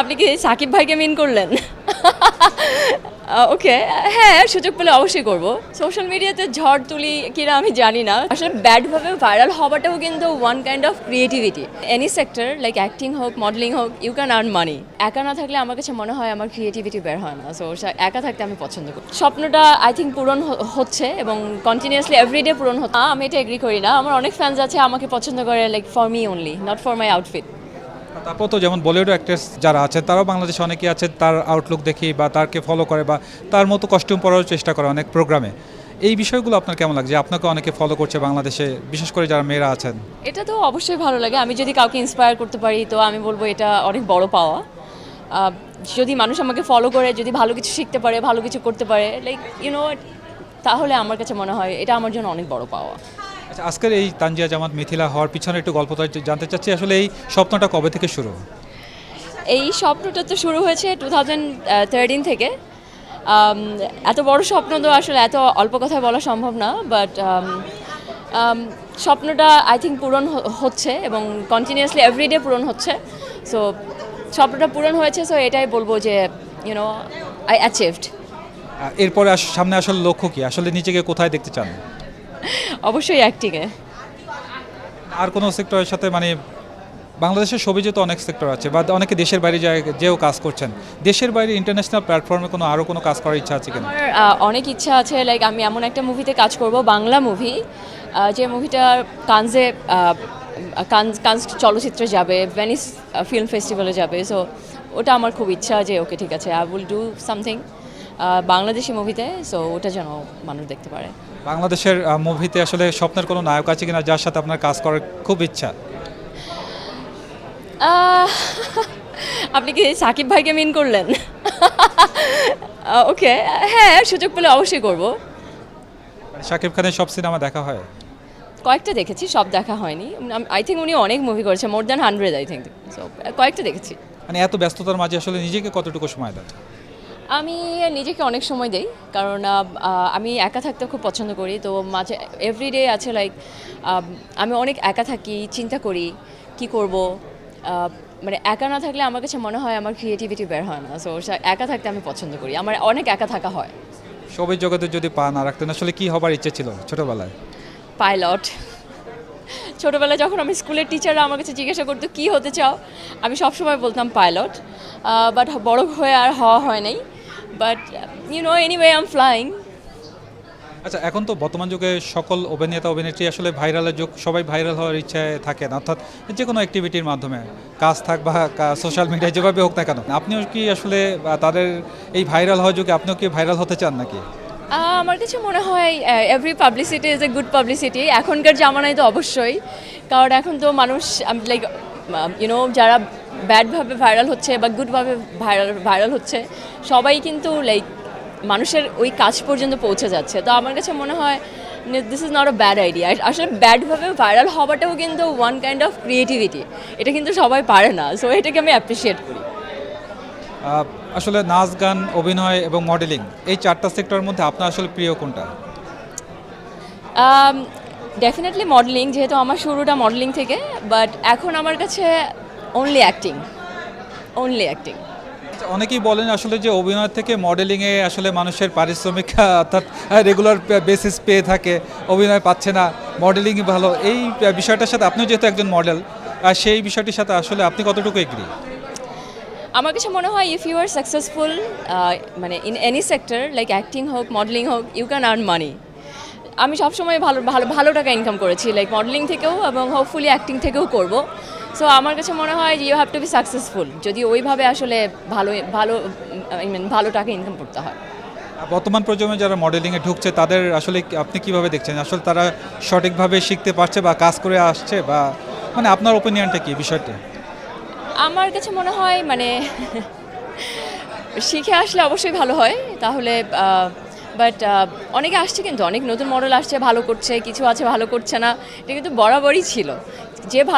আপনি কি সাকিব ভাইকে মিন করলেন? ওকে হ্যাঁ সুযোগ পেলে অবশ্যই করব। সোশ্যাল মিডিয়াতে ঝড় তুলি কিনা আমি জানি না। আসলে ব্যাডভাবে ভাইরাল হওয়াটাও কিন্তু one kind of creativity any sector like acting হোক মডেলিং হোক ইউ ক্যান আর্ন মানি একা না থাকলে আমার কাছে মনে হয় আমার ক্রিয়েটিভিটি বের হয় না। সো একা থাকতে আমি পছন্দ করি। স্বপ্নটা আই থিঙ্ক পূরণ হচ্ছে এবং কন্টিনিউয়াসলি এভরিডে পূরণ হচ্ছে। আমি এটা এগ্রি করি না। আমার অনেক ফ্যান্স আছে, আমাকে পছন্দ করে like for me only not for my outfit তারপর তো যেমন বলিউড অ্যাক্ট্রেস যারা আছেন তারাও বাংলাদেশে অনেকেই আছে, তার আউটলুক দেখি বা তারকে ফলো করে বা তার মতো কস্টিউম পরার চেষ্টা করে অনেক প্রোগ্রামে এই বিষয়গুলো আপনার কেমন লাগছে? আপনাকে অনেকে ফলো করছে বাংলাদেশে, বিশেষ করে যারা মেয়েরা আছেন। এটা তো অবশ্যই ভালো লাগে। আমি যদি কাউকে ইন্সপায়ার করতে পারি, তো আমি বলব এটা অনেক বড় পাওয়া। যদি মানুষ আমাকে ফলো করে, যদি ভালো কিছু শিখতে পারে, ভালো কিছু করতে পারে লাইক ইউনো তাহলে আমার কাছে মনে হয় এটা আমার জন্য অনেক বড় পাওয়া। আচ্ছা আজকের এই তানজিয়া জামাত মিথিলা হওয়ার পিছনে একটু গল্পটা জানতে চাচ্ছি আসলে এই স্বপ্নটা কবে থেকে শুরু? এই স্বপ্নটা তো শুরু হয়েছে টু থাউজেন্ড থেকে। এত বড় স্বপ্ন তো আসলে এত অল্প কথায় বলা সম্ভব না বাট স্বপ্নটা আই থিঙ্ক পূরণ হচ্ছে এবং কন্টিনিউয়াসলি এভরিডে পূরণ হচ্ছে। সো স্বপ্নটা পূরণ হয়েছে সো এটাই বলব যে ইউনো আই অ্যাচিভড এরপরে সামনে আসলে লক্ষ্য কি? আসলে নিজেকে কোথায় দেখতে চান? অবশ্যই অ্যাক্টিংয়ে আর কোনো সেক্টরের সাথে মানে বাংলাদেশের ছবিতে তো অনেক সেক্টর আছে বা অনেকে দেশের বাইরে যায় যেও কাজ করছেন। দেশের বাইরে ইন্টারন্যাশনাল প্ল্যাটফর্মে কোনো আরও কোনো কাজ করার ইচ্ছা আছে কিনা? আমার অনেক ইচ্ছা আছে লাইক আমি এমন একটা মুভিতে কাজ করব বাংলা মুভি যে মুভিটা কানজে কান কানস চলচ্চিত্রে যাবে ভেনিস ফিল্ম ফেস্টিভ্যালে যাবে। সো ওটা আমার খুব ইচ্ছা যে ওকে ঠিক আছে I will do something Bangladeshi মুভিতে সো ওটা যেন মানুষ দেখতে পারে। বাংলাদেশের মুভিতে আসলে স্বপ্নের কোনো নায়ক আছে কিনা যার সাথে আপনার কাজ করার খুব ইচ্ছা? আপনি কি সাকিব ভাইকে মিন করলেন? ওকে হ্যাঁ সুযোগ পেলে অবশ্যই করব। মানে শাকিব খানের সব সিনেমা দেখা হয়? কয়েকটা দেখেছি সব দেখা হয়নি। আই থিঙ্ক উনি অনেক মুভি করেছে more than hundred I think so কয়েকটা দেখেছি। মানে এত ব্যস্ততার মাঝে আসলে নিজেকে কতটুকু সময় দেন? আমি নিজেকে অনেক সময় দেই কারণ আমি একা থাকতে খুব পছন্দ করি। তো মাঝে এভরিডে আছে লাইক আমি অনেক একা থাকি চিন্তা করি কি করব? মানে একা না থাকলে আমার কাছে মনে হয় আমার ক্রিয়েটিভিটি বের হয় না। সো একা থাকতে আমি পছন্দ করি। আমার অনেক একা থাকা হয়। সবের জগতে যদি পা না রাখতেন আসলে কি হবার ইচ্ছে ছিল ছোটবেলায়? পাইলট ছোটোবেলায় যখন আমি স্কুলের টিচাররা আমার কাছে জিজ্ঞাসা করতো, কী হতে চাও? আমি সবসময় বলতাম পাইলট বাট বড় হয়ে আর হওয়া হয় নাই। But you know anyway um flying আচ্ছা এখন তো বর্তমান যুগে সকল অভিনেতা, অভিনেত্রী আসলে ভাইরালের যুগ, সবাই ভাইরাল হওয়ার ইচ্ছায় থাকেন। অর্থাৎ যে কোনো অ্যাক্টিভিটির মাধ্যমে, কাজ থাক বা সোশ্যাল মিডিয়ায় যেভাবে হোক না কেন, আপনিও কি আসলে তাদের এই ভাইরাল হওয়ার যুগে আপনিও কি ভাইরাল হতে চান নাকি? আমার কাছে মনে হয় every publicity is a good publicity এখনকার জামানায় তো অবশ্যই। কারণ এখন তো মানুষ লাইক ইউনো যারা ব্যাডভাবে ভাইরাল হচ্ছে বা গুডভাবে ভাইরাল ভাইরাল হচ্ছে, সবাই কিন্তু লাইক মানুষের ওই কাজ পর্যন্ত পৌঁছে যাচ্ছে। তো আমার কাছে মনে হয় this is not a bad idea আসলে ব্যাডভাবে ভাইরাল হওয়াটাও কিন্তু ওয়ান কাইন্ড অফ ক্রিয়েটিভিটি এটা কিন্তু সবাই পারে না। সো এটাকে আমি অ্যাপ্রিসিয়েট করি। আসলে নাচ গান অভিনয় এবং মডেলিং এই চারটা সেক্টরের মধ্যে আপনার আসলে প্রিয় কোনটা? ডেফিনেটলি মডেলিং যেহেতু আমার শুরুটা মডেলিং থেকে বাট এখন আমার কাছে অনলি অ্যাক্টিং অনলি অ্যাক্টিং অনেকেই বলেন আসলে যে অভিনয় থেকে মডেলিংয়ে আসলে মানুষের পারিশ্রমিক অর্থাৎ রেগুলার বেসিস পেয়ে থাকে অভিনয় পাচ্ছে না মডেলিংই ভালো। এই বিষয়টার সাথে আপনিও যেহেতু একজন মডেল সেই বিষয়টির সাথে আসলে আপনি কতটুকু এগ্রি আমার কাছে মনে হয় ইফ ইউ আর সাকসেসফুল মানে in any sector like acting হোক মডেলিং হোক ইউ ক্যান আর্ন মানি আমি সবসময় ভালো ভালো ভালো টাকা ইনকাম করেছি লাইক মডেলিং থেকেও এবং হোপফুলি অ্যাক্টিং থেকেও করব। সো আমার কাছে মনে হয় you have to be successful যদি ওইভাবে আসলে ভালো ভালো আই মিন ভালো টাকা ইনকাম করতে হয়। বর্তমান প্রজন্মে যারা মডেলিংয়ে ঢুকছে, তাদের আসলে আপনি কীভাবে দেখছেন? আসলে তারা সঠিকভাবে শিখতে পারছে বা কাজ করে আসছে বা মানে আপনার ওপিনিয়নটা কি বিষয়টি? আমার কাছে মনে হয় মানে শিখে আসলে অবশ্যই ভালো হয়। তাহলে বাট অনেকে আসছে কিন্তু, অনেক নতুন মডেল আসছে, ভালো করছে, কিছু আছে, ভালো করছে না। এটা কিন্তু বরাবরই ছিল। যে ভালো